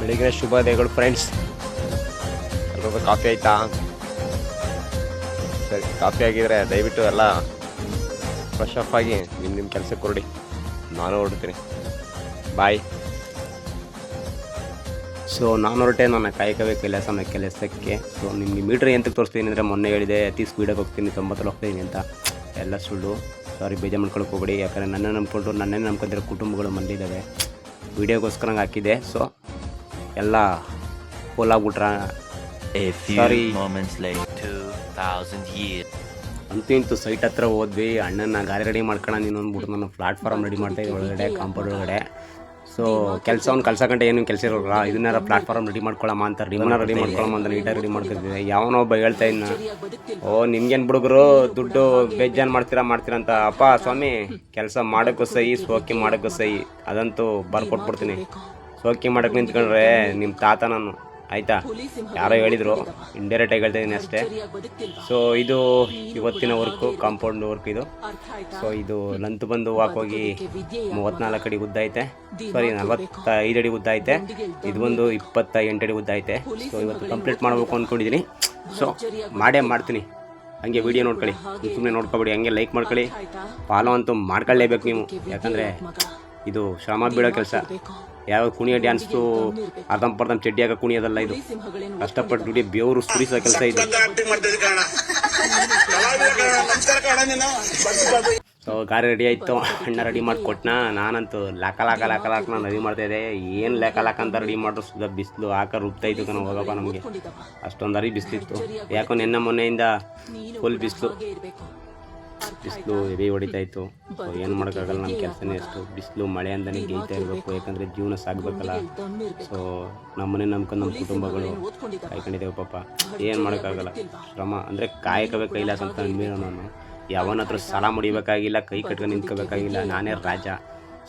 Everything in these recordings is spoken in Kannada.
ಬೆಳಿಗ್ಗೆ ಶುಭೋದಯಗಳು ಫ್ರೆಂಡ್ಸ್ ಎಲ್ರಿಗೂ ಕಾಫಿ ಆಯ್ತಾ? ಸರಿ, ಕಾಫಿ ಆಗಿದ್ರೆ ದಯವಿಟ್ಟು ಎಲ್ಲ ಫ್ರೆಶ್ ಅಪ್ ಆಗಿ ನಿಮ್ಮ ನಿಮ್ಮ ಕೆಲಸಕ್ಕೆ ಕೊಡಿ ನಾನು ಹೊರಡ್ತೀನಿ. ಬಾಯ್ ಸೊ ನಾನು ಹೊರಟೆ, ನನ್ನ ಕಾಯಕವೇ ಕೆಲಸ, ನನ್ನ ಕೆಲಸಕ್ಕೆ. ಸೊ ನಿಮಗೆ ಮೀಟ್ರ್ ಎಂತಕ್ಕೆ ತೋರಿಸ್ತೀನಿ ಅಂದರೆ ಮೊನ್ನೆ ಹೇಳಿದೆ, ಅತಿ ಸ್ಪೀಡಾಗಿ ಹೋಗ್ತೀನಿ, ತೊಂಬತ್ತಲ್ಲಿ ಹೋಗ್ತೀನಿ ಅಂತ. ಎಲ್ಲ ಸುಳ್ಳು. ಸಾರಿ ಬೇಜಾರು ಮಾಡ್ಕೊಳಕ್ಕೆ ಹೋಗ್ಬೇಡಿ. ಯಾಕಂದರೆ ನನ್ನ ನಂಬ್ಕೊಂಡು ನನ್ನೇ ನಂಬ್ಕೊಂಡಿರೋ ಕುಟುಂಬಗಳು ಮಂದಿದ್ದಾವೆ ವೀಡಿಯೋಗೋಸ್ಕರ ಹಾಕಿದೆ. ಸೊ ಎಲ್ಲ ಪೋಲಾಗ್ಬಿಟ್ರ ಸಾರಿ A few Sorry. moments 2000 years. ಅಂತೂ ಇಂತೂ ಸೈಟ್ ಹತ್ರ ಹೋದ್ವಿ. ಅಣ್ಣನ ಗಾಡಿ ರೆಡಿ ಮಾಡ್ಕೊಳ ನೀನು ಅಂದ್ಬಿಟ್ಟು ನಾನು ಪ್ಲಾಟ್ಫಾರ್ಮ್ ರೆಡಿ ಮಾಡ್ತಾ ಇದ್ದೆ ಒಳಗಡೆ ಕಾಂಪೌಂಡ್ ಒಳಗಡೆ. ಸೊ ಕೆಲಸವನ್ನು ಕಲ್ಸಕಂటే ಏನು ಕೆಲಸ ಇರೋಲ್ಲ. ಇದನ್ನಾರ ಪ್ಲಾಟ್ಫಾರ್ಮ್ ರೆಡಿ ಮಾಡ್ಕೊಳ್ಳಮ್ಮ ಅಂತ ರಿಮನ ರೆಡಿ ಮಾಡ್ಕೊಳ್ಳಮ್ಮ ಅಂತ ನೀಟಾಗಿ ರೆಡಿ ಮಾಡ್ಕೊತಿದ್ದೆ ಯಾವನೋ ಒಬ್ಬ ಹೇಳ್ತಾ ಇನ್ನ ಓ ನಿಮ್ಗೇನು ಹುಡುಗರು ದುಡ್ಡು ಬೇಜಾನ್ ಮಾಡ್ತೀರಾ ಮಾಡ್ತೀರಾ ಅಂತ. ಅಪ್ಪ ಸ್ವಾಮಿ ಕೆಲಸ ಮಾಡೋಕ್ಕೂ ಸಹಿ ಸೋಕಿ ಮಾಡೋಕ್ಕೂ ಸಹಿ. ಅದಂತೂ ಬರ್ಕೊಟ್ಬಿಡ್ತೀನಿ. ಸೋಕಿ ಮಾಡಕ್ಕೆ ನಿಂತ್ಕೊಂಡ್ರೆ ನಿಮ್ಮ ತಾತ ನಾನು. ಆಯ್ತಾ? ಯಾರೋ ಹೇಳಿದ್ರು. ಇಂಡೈರೆಕ್ಟ್ ಆಗಿ ಹೇಳ್ತಾ ಇದ್ದೀನಿ ಅಷ್ಟೇ. ಸೊ ಇದು ಇವತ್ತಿನ ವರ್ಕು ಕಾಂಪೌಂಡ್ ವರ್ಕ್ ಇದು. ಸೊ ಇದು ಲಂತ್ ಬಂದು ವಾಕ್ ಹೋಗಿ ಮೂವತ್ನಾಲ್ಕು ಅಡಿ ಉದ್ದ ಐತೆ. ಸಾರಿ ನಲ್ವತ್ತೈದು ಅಡಿ ಉದ್ದ ಐತೆ. ಇದು ಬಂದು ಇಪ್ಪತ್ತ ಎಂಟು ಅಡಿ ಉದ್ದ ಐತೆ. ಸೊ ಇವತ್ತು ಕಂಪ್ಲೀಟ್ ಮಾಡಬೇಕು ಅಂದ್ಕೊಂಡಿದ್ದೀನಿ ಸೊ ಮಾಡೇ ಮಾಡ್ತೀನಿ. ಹಂಗೆ ವಿಡಿಯೋ ನೋಡ್ಕೊಳ್ಳಿ. ಸುಮ್ಮನೆ ನೋಡ್ಕೊಬೇಡಿ. ಹಂಗೆ ಲೈಕ್ ಮಾಡ್ಕೊಳ್ಳಿ. ಫಾಲೋ ಅಂತೂ ಮಾಡ್ಕೊಳ್ಳೇಬೇಕು ನೀವು. ಯಾಕಂದರೆ ಇದು ಶ್ರಮ ಬೀಳೋ ಕೆಲಸ. ಯಾವ ಕುಣಿಯೋ ಡ್ಯಾನ್ಸ್ದು ಅರ್ಧಂಪರ್ಧಂ ಚಡ್ಡಿ ಹಾಕೋ ಕುಣಿಯೋದಲ್ಲ ಇದು. ಕಷ್ಟಪಟ್ಟು ದುಡಿ ಬೆವರು ಸುರಿಸೋ ಕೆಲಸ ಇದು. ಸೊ ಗಾಡಿ ರೆಡಿ ಆಯ್ತು. ಅಣ್ಣ ರೆಡಿ ಮಾಡಿ ಕೊಟ್ಟನ ನಾನಂತೂ ಲಾಕ ಲಾಕ ಲಾಕ ಲಾಕ ನಾನು ರೆಡಿ ಮಾಡ್ತಾ ಇದ್ದೆ. ಏನು ಲಾಕ ಲಾಕ ಅಂತ ರೆಡಿ ಮಾಡಿದ್ರು ಸುದ ಬಿಸಿಲು ಹಾಕ ರುಬ್ತಾ ಇತ್ತು ಕಣ ಹೋಗಪ್ಪ ನಮಗೆ. ಅಷ್ಟೊಂದು ಅರಿ ಬಿಸಿಲಿತ್ತು. ಯಾಕೋ ನಿನ್ನೆ ಮೊನ್ನೆಯಿಂದ ಫುಲ್ ಬಿಸಿಲು. ಬಿಸಿಲು ಹೆವಿ ಹೊಡಿತಾ ಇತ್ತು ಸೊ ಏನು ಮಾಡೋಕ್ಕಾಗಲ್ಲ, ನಮ್ಮ ಕೆಲಸನೇ ಅಷ್ಟು ಬಿಸಿಲು, ಮಳೆ ಅಂದನೇ ಗೇಯ್ತಾ ಇರಬೇಕು. ಯಾಕಂದರೆ ಜೀವನ ಸಾಗಬೇಕಲ್ಲ ಸೊ ನಮ್ಮನೆ ನಂಬ್ಕೊಂಡು ನಮ್ಮ ಕುಟುಂಬಗಳು ಕಾಯ್ಕೊಂಡಿದ್ದೇವೆ ಪಾಪ. ಏನು ಮಾಡೋಕ್ಕಾಗಲ್ಲ. ಶ್ರಮ ಅಂದರೆ ಕಾಯಕವೇ ಕೈಲಾಸ ಅಂತ ಅಂದ್ಮೇಲೆ ನಾನು. ಯಾವನ ಹತ್ರ ಸಾಲ ಮುಡಿಬೇಕಾಗಿಲ್ಲ, ಕೈ ಕಟ್ಕೊಂಡು ನಿಂತ್ಕೋಬೇಕಾಗಿಲ್ಲ, ನಾನೇ ರಾಜ.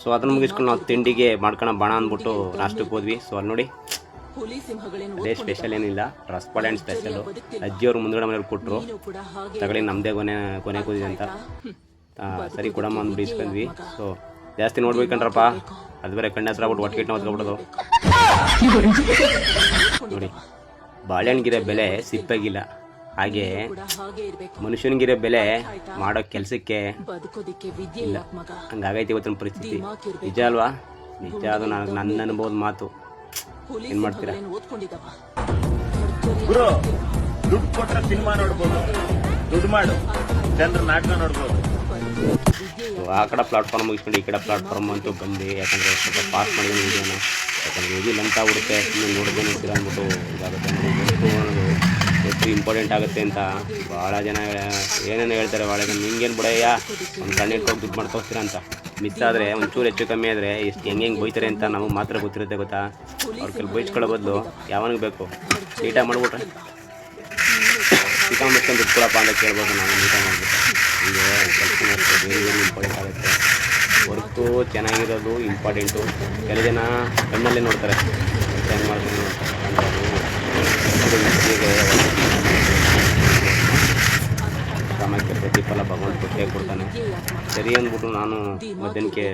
ಸೊ ಅದನ್ನು ಮುಗಿಸ್ಕೊಂಡು ನಾವು ತಿಂಡಿಗೆ ಮಾಡ್ಕೊಳ ಬಾಣ ಅಂದ್ಬಿಟ್ಟು ನಾಷ್ಟಕ್ಕೆ ಹೋದ್ವಿ. ಸೊ ಅಲ್ಲಿ ನೋಡಿ ಅದೇ ಸ್ಪೆಷಲ್ ಏನಿಲ್ಲ. ರಸಪಾಳೆ ಆ್ಯಂಡ್ ಸ್ಪೆಷಲು ಅಜ್ಜಿಯವರು ಮುಂದ್ಗಡೆ ಮನೇಲಿ ಕೊಟ್ಟರು ತಗೊಳ್ಳಿ ನಮ್ಮದೇ ಕೊನೆ ಕೊನೆ ಕೂದಿದೆ ಅಂತ. ಸರಿ ಕೊಡಮ್ಮ ಅಂದ್ಬಿಟ್ಟು ಬಿಡಿಸ್ಕೊಂಡ್ವಿ ಸೊ ಜಾಸ್ತಿ ನೋಡ್ಬೇಕಂದ್ರಪ್ಪ ಅದು ಬೇರೆ ಕಣ್ಣ ಹತ್ರ ಆಗ್ಬಿಟ್ಟು ಒಟ್ಟಿಗೆ ಹೊತ್ಕೊಬಿಡೋದು ನೋಡಿ ಬಾಳೆಹಣ್ಣಿಗಿರೋ ಬೆಲೆ ಸಿಪ್ಪಾಗಿಲ್ಲ. ಹಾಗೆ ಮನುಷ್ಯನಿಗಿರೋ ಬೆಲೆ ಮಾಡೋ ಕೆಲಸಕ್ಕೆ ಹಂಗಾಗೈತಿ ಹಂಗಾಗೈತೆ ಇವತ್ತಿನ ಪರಿಸ್ಥಿತಿ. ನಿಜ ಅಲ್ವಾ? ನಿಜ ಅದು ನನಗೆ ನನ್ನ ಅನ್ಬೋದು ಮಾತು. ಏನು ಮಾಡ್ತೀರಾ? ಗುರು ದುಡ್ಡು ಕೊಟ್ರೆ ಸಿನಿಮಾ ನೋಡ್ಬೋದು. ದುಡ್ಡು ಮಾಡು. ಜನರ ನಾಟಕ ನೋಡ್ಬೋದು. ಆ ಕಡೆ ಪ್ಲಾಟ್ಫಾರ್ಮ್ ಮುಗಿಸ್ಕೊಂಡು ಈ ಕಡೆ ಪ್ಲಾಟ್ಫಾರ್ಮ್ ಅಂತೂ ಬಂದು. ಯಾಕಂದ್ರೆ ಸ್ವಲ್ಪ ಪಾಸ್ ಮಾಡಿದ್ದೀನಿ ವಿಡಿಯೋನ ಯಾಕಂದ್ರೆ ಇದು ಲಂತ ಹುಡುಕೆ ಸುಮ್ಮನೆ ನೋಡೋದೇ ನೋಡ್ತೀರ ಅಂದ್ಬಿಟ್ಟು ಇದಾಗುತ್ತೆ. ಎಷ್ಟು ಅನ್ನೋದು ಎಷ್ಟು ಇಂಪಾರ್ಟೆಂಟ್ ಆಗುತ್ತೆ ಅಂತ ಭಾಳ ಜನ ಏನೇನು ಹೇಳ್ತಾರೆ. ಭಾಳ ಜನ ನಿಂಗೇನು ಬಿಡಯ್ಯ? ಒಂದು ಕಣ್ಣಿಟ್ಕೊಂಡು ದುಡ್ಡು ಮಾಡ್ಕೋತೀರ ಅಂತ. ಮಿಸ್ ಆದರೆ ಒಂಚೂರು ಹೆಚ್ಚು ಕಮ್ಮಿ ಆದರೆ ಎಷ್ಟು ಹೆಂಗೆ ಹೆಂಗೆ ಬೈತಾರೆ ಅಂತ ನಮಗೆ ಮಾತ್ರ ಗೊತ್ತಿರುತ್ತೆ ಗೊತ್ತಾ? ಅವ್ರ ಕೆಲ ಬೈಸ್ಕೊಳ್ಳೋ ಬದಲು ಯಾವನಿಗೆ ಬೇಕು? ನೀಟಾಗಿ ಮಾಡ್ಬಿಟ್ರೆ? ಚಿಕ್ಕ ಮುಚ್ಕೊಂಡು ಬಿಟ್ಕೊಳಪ್ಪ ಅಂತ ಕೇಳ್ಬೋದು ನಾವು ನೀಟಾಗಿ ಮಾಡ್ಬಿಟ್ಟು ಹಿಂಗೆ ಬೇರೆ ಬೇರೆ ಇಂಪಾರ್ಟೆಂಟ್ ಆಗುತ್ತೆ. ವರ್ಕು ಚೆನ್ನಾಗಿರೋದು ಇಂಪಾರ್ಟೆಂಟು ಕೆಲ ಜನ ಕಣ್ಣಲ್ಲೇ ನೋಡ್ತಾರೆ. ಹೆಂಗೆ ಮಾಡ್ಕೊಂಡು ನೋಡ್ತಾರೆ ಪ್ರತಿಫಲ ಭಗವಂತ ಕೊಟ್ಟೇ ಕೊಡ್ತಾನೆ. ಸರಿ ಅಂದ್ಬಿಟ್ಟು ನಾನು ಮಧ್ಯಾಹ್ನಕ್ಕೆ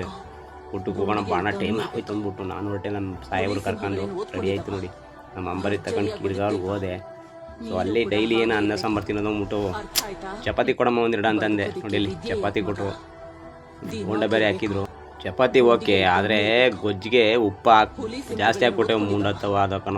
ಊಟಕ್ಕೆ ಹೋಗೋಣ ಬಾಣ ಟೈಮ್ ಆಗೋಯ್ತು ಅಂದ್ಬಿಟ್ಟು ನಾನು ಹೊರಟೆ ನಮ್ಮ ಸಾಹೇಬ್ರು ಕರ್ಕೊಂಡು ರೆಡಿ ಆಯಿತು ನೋಡಿ. ನಮ್ಮ ಅಂಬರಿ ತಗೊಂಡು ಕಿರ್ಗಾಲ್ ಹೋದೆ. ಸೊ ಅಲ್ಲಿ ಡೈಲಿ ಏನು ಅನ್ನ ಸಾಂಬಾರು ತಿನ್ನೋದು ಅಂದ್ಬಿಟ್ಟು ಚಪಾತಿ ಕೊಡಮ್ಮ ಒಂದೆರಡು ಅಂತಂದೆ. ನೋಡಿ ಇಲ್ಲಿ ಚಪಾತಿ ಕೊಟ್ಟರು ಬೋಂಡ ಬೇರೆ ಹಾಕಿದ್ರು. ಚಪಾತಿ ಓಕೆ, ಆದರೆ ಗೊಜ್ಜಿಗೆ ಉಪ್ಪು ಹಾಕಿ ಜಾಸ್ತಿ ಹಾಕ್ಬಿಟ್ಟೆ ಮುಂಡತ್ತವ ಅದಕ್ಕ